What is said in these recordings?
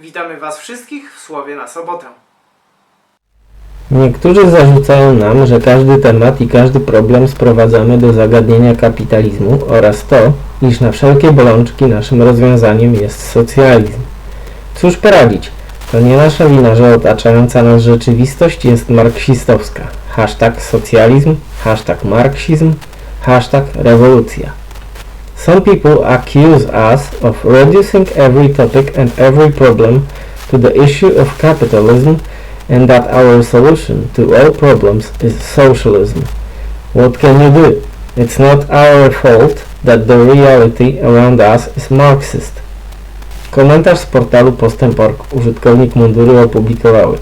Witamy Was wszystkich w Słowie na sobotę. Niektórzy zarzucają nam, że każdy temat i każdy problem sprowadzamy do zagadnienia kapitalizmu oraz to, iż na wszelkie bolączki naszym rozwiązaniem jest socjalizm. Cóż poradzić? To nie nasza wina, że otaczająca nas rzeczywistość jest marksistowska. Hashtag socjalizm, hashtag marksizm, hashtag rewolucja. Some people accuse us of reducing every topic and every problem to the issue of capitalism and that our solution to all problems is socialism. What can you do? It's not our fault that the reality around us is Marxist. Komentarz z portalu Postęp.org użytkownik mundury opublikowały.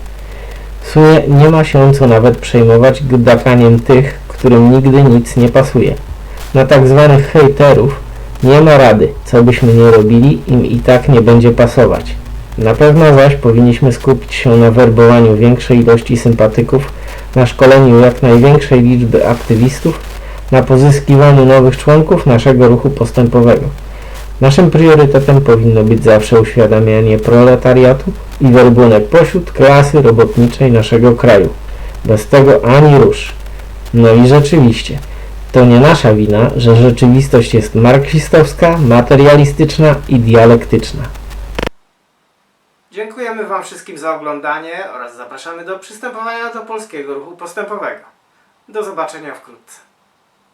W sumie nie ma się co nawet przejmować gdakaniem tych, którym nigdy nic nie pasuje. Na tak zwanych hejterów nie ma rady, co byśmy nie robili, im i tak nie będzie pasować. Na pewno zaś powinniśmy skupić się na werbowaniu większej ilości sympatyków, na szkoleniu jak największej liczby aktywistów, na pozyskiwaniu nowych członków naszego ruchu postępowego. Naszym priorytetem powinno być zawsze uświadamianie proletariatu i werbunek pośród klasy robotniczej naszego kraju. Bez tego ani rusz. No i rzeczywiście, to nie nasza wina, że rzeczywistość jest marksistowska, materialistyczna i dialektyczna. Dziękujemy Wam wszystkim za oglądanie oraz zapraszamy do przystępowania do polskiego ruchu postępowego. Do zobaczenia wkrótce.